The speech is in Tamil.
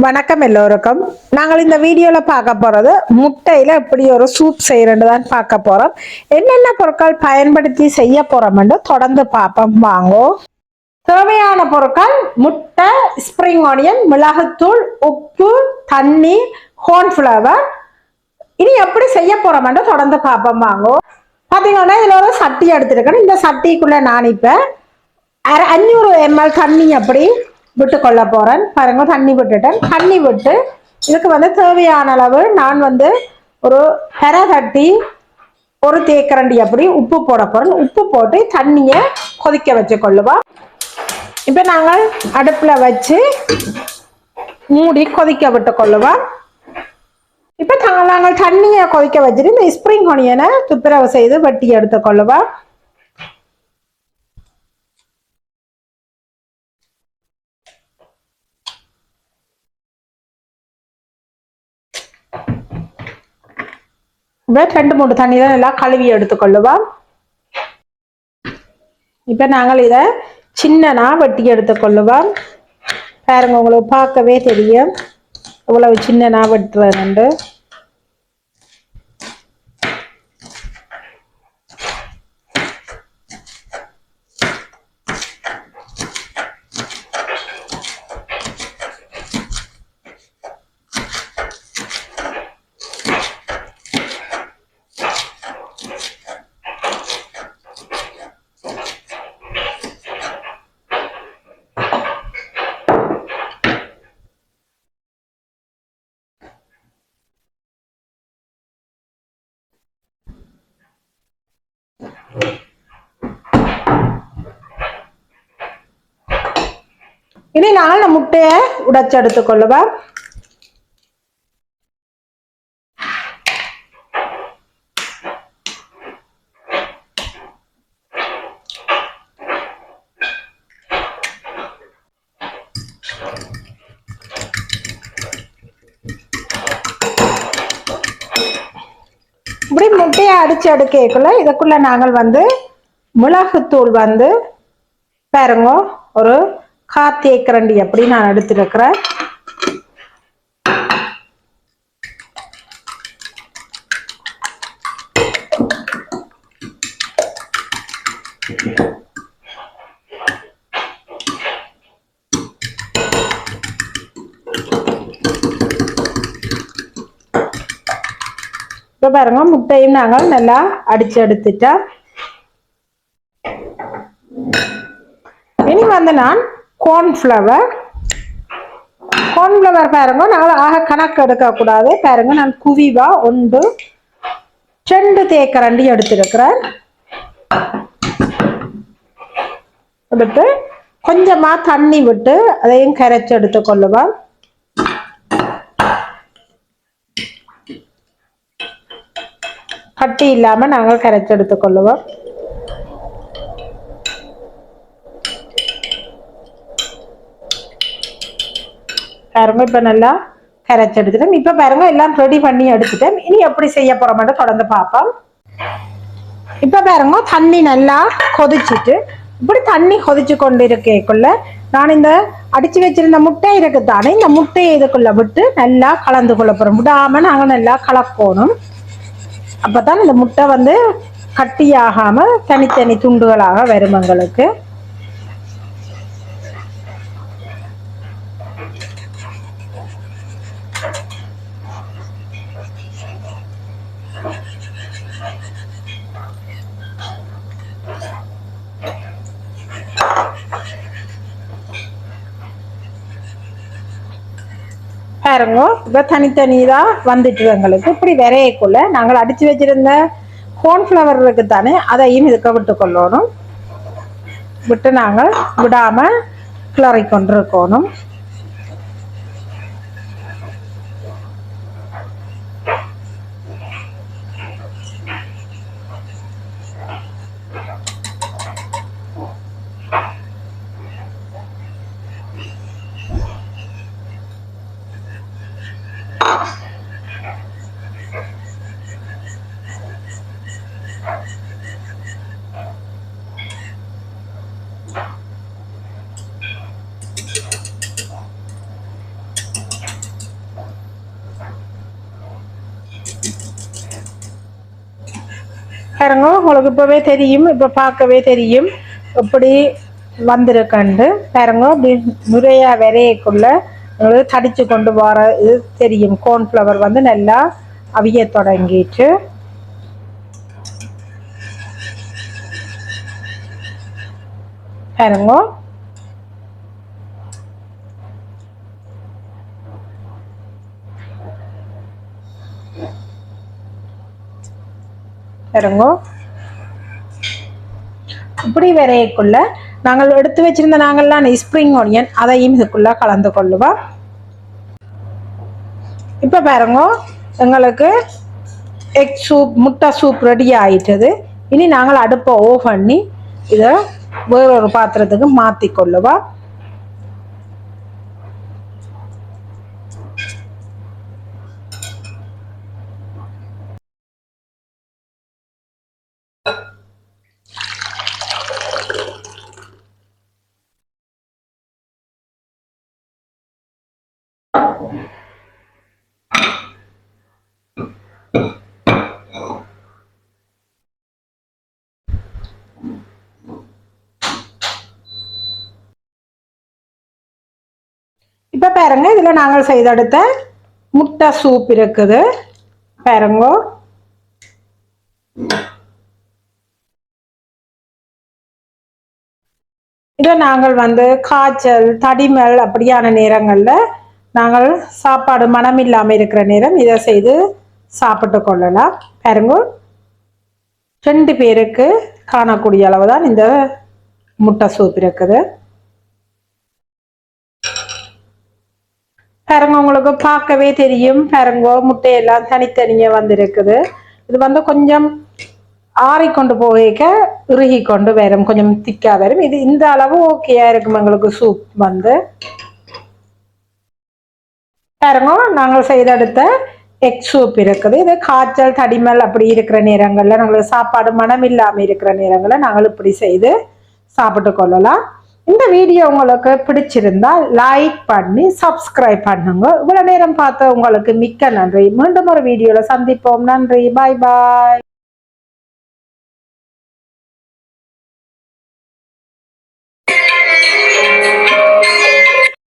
வணக்கம் எல்லோருக்கும். நாங்கள் இந்த வீடியோவில் பார்க்க போகிறது முட்டையில் எப்படி ஒரு சூப் செய்யறது தான் பார்க்க போகிறோம் என்னென்ன பொருட்கள் பயன்படுத்தி செய்ய போகிறோம்னு தொடர்ந்து பார்ப்போம். வாங்கோ. தேவையான பொருட்கள் முட்டை ஸ்ப்ரிங் ஆனியன் மிளகுத்தூள் உப்பு தண்ணி கார்ன்ஃப்ளவர் இனி எப்படி செய்ய போகிறோம்னு தொடர்ந்து பார்ப்போம். வாங்கோ. பார்த்தீங்கன்னா இதில் ஒரு சட்டி எடுத்துருக்கேன். இந்த சட்டிக்குள்ளே நான் இப்போ அரை அஞ்சூறு எம்எல் தண்ணி அப்படி விட்டு கொள்ள போறேன். பாருங்க தண்ணி விட்டுட்டேன். தண்ணி விட்டு இதுக்கு வந்து தேவையான அளவு நான் வந்து ஒரு பெரை தட்டி ஒரு தேக்கரண்டி அப்படி உப்பு போட போகிறேன் உப்பு போட்டு தண்ணியை கொதிக்க வச்சு கொள்ளுவோம் இப்போ நாங்கள் அடுப்பில் வச்சு மூடி கொதிக்க விட்டு கொள்ளுவோம் இப்போ நாங்கள் தண்ணியை கொதிக்க வச்சுட்டு இந்த ஸ்ப்ரிங் ஒனியனை துப்புரவு செய்து வெட்டி எடுத்துக்கொள்ளுவோம் இப்போ ரெண்டு மூணு தண்ணி தான் நல்லா கழுவி எடுத்துக்கொள்ளுவோம் இப்போ நாங்கள் இதை சின்னனா வெட்டி எடுத்துக்கொள்ளுவோம் பாருங்க உங்களுக்கு பார்க்கவே தெரியும். இவ்வளவு சின்னனா வெட்டுறதுண்டு. இனி நாங்கள் இந்த முட்டையை இப்படி முட்டையை அடிச்சு எடுக்கக்குள்ள இதுக்குள்ள நாங்கள் வந்து மிளகுத்தூள் வந்து பாருங்க ஒரு காத்தேக்கரண்டி அப்படி நான் எடுத்துருக்கிறேன். இப்போ பாருங்க முட்டையும் நாங்கள் நல்லா அடிச்சு எடுத்துட்டா இனி வந்து நான் கார்ன்ஃப்ளவர் கார்ன்ஃப்ளவர் பாருங்க நாங்கள் ஆக கணக்கு எடுக்கக்கூடாது பாருங்க நான் குவிவா ஒன்று ரெண்டு தேக்கரண்டி எடுத்திருக்கிறேன் எடுத்து கொஞ்சமாக தண்ணி விட்டு அதையும் கரைச்சி எடுத்துக்கொள்ளுவேன் கட்டி இல்லாமல் நாங்கள் கரைச்செடுத்து கொள்ளுவோம் பாருங்க இப்போ நல்லா கரைச்செடுத்துட்டோம் இப்போ பாருங்க எல்லாம் ரெடி பண்ணி எடுத்துட்டேன் இனி எப்படி செய்ய போறோம்னு தொடர்ந்து பார்ப்போம். இப்போ பாருங்க தண்ணி நல்லா கொதிச்சிட்டு இப்படி தண்ணி கொதிச்சு கொண்டு இருக்கேக்குள்ள நான் இந்த அடிச்சு வச்சிருந்த முட்டை இருக்குதானே இந்த முட்டையை இதுக்குள்ள விட்டு நல்லா கலந்து கொள்ள போகிறோம் விடாம நாங்கள் நல்லா கலக்கணும். அப்பதான் இந்த முட்டை வந்து கட்டியாகாம தனித்தனி துண்டுகளாக வரும் எங்களுக்கு. பாருங்க இப்போ தனித்தனி தான் வந்துட்டு எங்களுக்கு. இப்படி விரையக்குள்ள நாங்கள் அடிச்சு வச்சிருந்த கோன்ஃப்ளவர் இருக்கு தானே அதையும் இதுக்க விட்டு கொள்ளணும். விட்டு நாங்கள் விடாம கிளறி கொண்டிருக்கணும். பாருங்க உங்களுக்கு இப்போவே தெரியும் இப்போ பார்க்கவே தெரியும். இப்படி வந்திருக்கண்டு. பாருங்க அப்படி நிறையா விரையக்குள்ள உங்களுக்கு தடித்து கொண்டு வர இது தெரியும். கோன்ஃப்ளவர் வந்து நல்லா அவிய தொடங்கிட்டு. பாருங்க பாருங்க. இப்படி விரையக்குள்ள நாங்கள் எடுத்து வச்சிருந்த நாங்கள்லாம் ஸ்ப்ரிங் ஒனியன் அதையும் இதுக்குள்ள கலந்து கொள்ளுவோம் இப்போ பாருங்க எங்களுக்கு எக் சூப் முட்டை சூப் ரெடி ஆயிட்டது. இனி நாங்கள் அடுப்பை ஓ பண்ணி இதை வேறொரு பாத்திரத்துக்கு மாற்றி கொள்ளுவோம் இப்போ பாருங்க இதில் நாங்கள் செய்தெடுத்த முட்டை சூப் இருக்குது. பாருங்க. இதை நாங்கள் வந்து காய்ச்சல் தடிமல் அப்படியான நேரங்களில் நாங்கள் சாப்பாடு மனம் இல்லாமல் இருக்கிற நேரம் இதை செய்து சாப்பிட்டு கொள்ளலாம். பாருங்க. ரெண்டு பேருக்கு காணக்கூடிய அளவு தான் இந்த முட்டை சூப் இருக்குது. பாருங்க உங்களுக்கு பார்க்கவே தெரியும். பாருங்கோ முட்டையெல்லாம் தனித்தனியே வந்திருக்குது. இது வந்து கொஞ்சம் ஆறிக்கொண்டு போக இறுகி கொண்டு வரும். கொஞ்சம் திக்கா வரும். இது இந்த அளவு ஓகேயா இருக்கும் எங்களுக்கு சூப் வந்து. பாருங்க நாங்கள் செய்தெடுத்த எக் சூப் இருக்குது. இது காய்ச்சல் தடிமல் அப்படி இருக்கிற நேரங்களில் நாங்களுக்கு சாப்பாடு மனம் இல்லாமல் இருக்கிற நேரங்களில் நாங்கள் இப்படி செய்து சாப்பிட்டு கொள்ளலாம். இந்த வீடியோ உங்களுக்கு பிடிச்சிருந்தா லைக் பண்ணி சப்ஸ்கிரைப் பண்ணுங்க. இவ்வளோ நேரம் பார்த்த உங்களுக்கு மிக்க நன்றி. மீண்டும் ஒரு வீடியோவில் சந்திப்போம். நன்றி. பாய் பாய்